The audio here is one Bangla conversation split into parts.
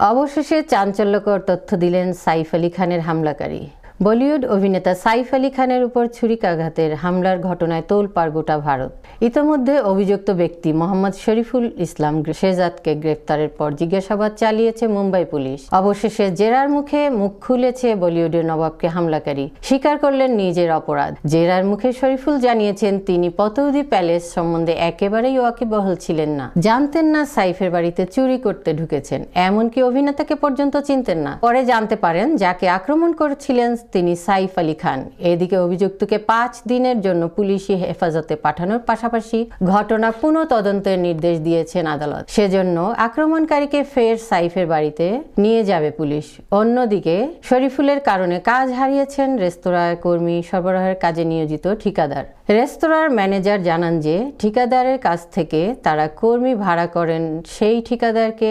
অবশেষে চাঞ্চল্যকর তথ্য দিলেন সাইফ আলী খানের হামলাকারী। বলিউড অভিনেতা সাইফ আলী খানের উপর ছুরিকাঘাতের হামলার ঘটনায় তোলপাড় গোটা ভারত। ইতোমধ্যে অভিযুক্ত ব্যক্তি মোহাম্মদ শরীফুল ইসলাম শেজাদকে গ্রেফতারের পর জিজ্ঞাসাবাদ চালিয়েছে মুম্বাই পুলিশ। অবশেষে জেরার মুখে মুখ খুলেছে বলিউডের নবাবকে হামলাকারী। স্বীকার করলেন নিজের অপরাধ। জেরার মুখে শরীফুল জানিয়েছেন, তিনি পতৌদি প্যালেস সম্বন্ধে একেবারেই ওয়াকিবহল ছিলেন না। জানতেন না সাইফের বাড়িতে চুরি করতে ঢুকেছেন। এমনকি অভিনেতাকে পর্যন্ত চিনতেন না। পরে জানতে পারেন, যাকে আক্রমণ করেছিলেন তিনি সাইফ আলী খান। এদিকে অভিযুক্তকে পাঁচ দিনের জন্য পুলিশি হেফাজতে পাঠানোর পাশাপাশি ঘটনা পুনঃ তদন্তের নির্দেশ দিয়েছেন আদালত। সেজন্য আক্রমণকারীকে ফের সাইফের বাড়িতে নিয়ে যাবে পুলিশ। অন্যদিকে শরীফুলের কারণে কাজ হারিয়েছেন রেস্তোরাঁর কর্মী সরবরাহের কাজে নিয়োজিত ঠিকাদার। রেস্তোরাঁর ম্যানেজার জানান যে ঠিকাদারের কাছ থেকে তারা কর্মী ভাড়া করেন সেই ঠিকাদারকে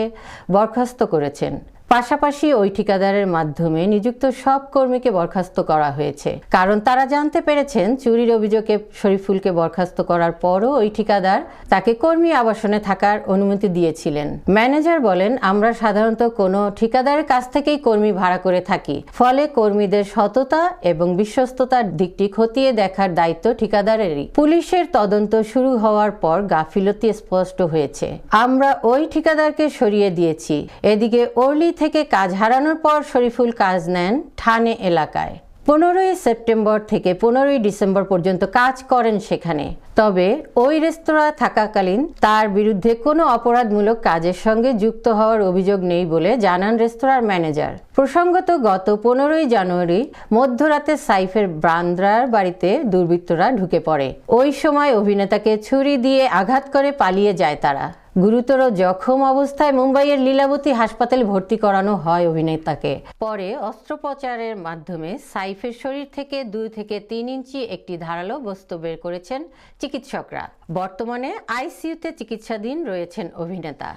বরখাস্ত করেছেন। পাশাপাশি ওই ঠিকাদারের মাধ্যমে নিযুক্ত সব কর্মীকে বরখাস্ত করা হয়েছে। কারণ তারা জানতে পেরেছেন, চুরির অভিযোগে শরীফুলকে বরখাস্ত করার পরও ওই ঠিকাদার তাকে কর্মী আবাসনে থাকার অনুমতি দিয়েছিলেন। ম্যানেজার বলেন, আমরা সাধারণত কোনো ঠিকাদারের কাছ থেকেই কর্মী ভাড়া করে থাকি। ফলে কর্মীদের সততা এবং বিশ্বস্ততার দিকটি খতিয়ে দেখার দায়িত্ব ঠিকাদারেরই। পুলিশের তদন্ত শুরু হওয়ার পর গাফিলতি স্পষ্ট হয়েছে। আমরা ওই ঠিকাদারকে সরিয়ে দিয়েছি। এদিকে ওর্লি থেকে কাজ হারানোর পর শরীফুল কাজ নেন ঠানে এলাকায়। পনেরোই সেপ্টেম্বর থেকে পনেরোই ডিসেম্বর পর্যন্ত কাজ করেন সেখানে। তবে ওই রেস্তোরাঁ থাকাকালীন তার বিরুদ্ধে কোনো অপরাধমূলক কাজের সঙ্গে যুক্ত হওয়ার অভিযোগ নেই বলে জানান রেস্তোরাঁর ম্যানেজার। প্রসঙ্গত, গত পনেরোই জানুয়ারি মধ্যরাতে সাইফের ব্রান্দ্রার বাড়িতে দুর্বৃত্তরা ঢুকে পড়ে। ওই সময় অভিনেতাকে ছুরি দিয়ে আঘাত করে পালিয়ে যায় তারা। গুরুতর জখম অবস্থায় মুম্বাইয়ের লীলাবতী হাসপাতালে ভর্তি করানো হয় অভিনেতাকে। পরে অস্ত্রোপচারের মাধ্যমে সাইফের শরীর থেকে দুই থেকে তিন ইঞ্চি একটি ধারালো বস্তু বের করেছেন চিকিৎসকরা। বর্তমানে আইসিইউতে চিকিৎসাধীন রয়েছেন অভিনেতা।